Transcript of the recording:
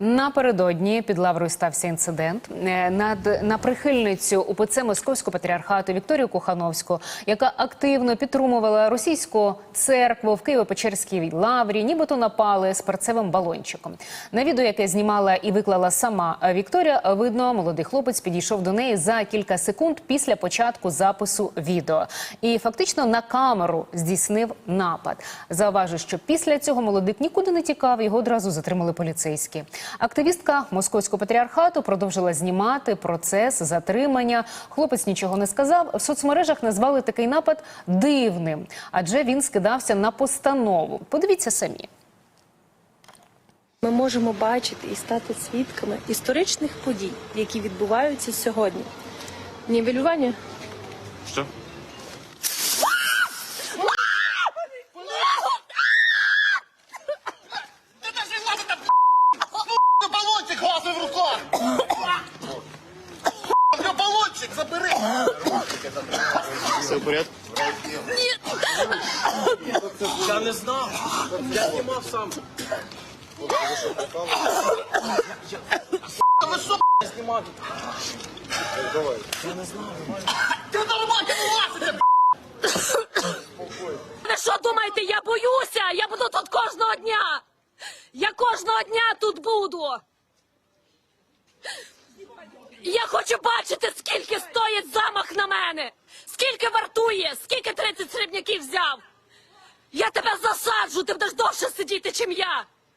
Напередодні під лаврою стався інцидент Е, над на прихильницю УПЦ Московського патріархату Вікторію Кохановську, яка активно підтримувала російську церкву в Києво-Печерській лаврі, нібито напали з перцевим балончиком. На відео, яке знімала і виклала сама Вікторія, видно, молодий хлопець підійшов до неї за кілька секунд після початку запису відео і фактично на камеру здійснив напад. Зауважу, що після цього молодик нікуди не тікав, його одразу затримали поліцейські. Активістка московського патріархату продовжила знімати процес затримання. Хлопець нічого не сказав. В соцмережах назвали такий напад дивним, адже він скидався на постанову. Подивіться самі. Ми можемо бачити і стати свідками історичних подій, які відбуваються сьогодні. Нівелювання Що? Руках. Ну, забери. Все в порядку? Я не знав. Я знімав сам. Ви що знімати? Я не знаю. Ти нормально власите, Ви що думаєте, я боюся? Я буду тут кожного дня. Я кожного дня тут буду. Я хочу бачити, скільки стоїть замах на мене, скільки вартує, скільки 30 срібняків взяв. Я тебе засаджу, ти будеш довше сидіти, чим я.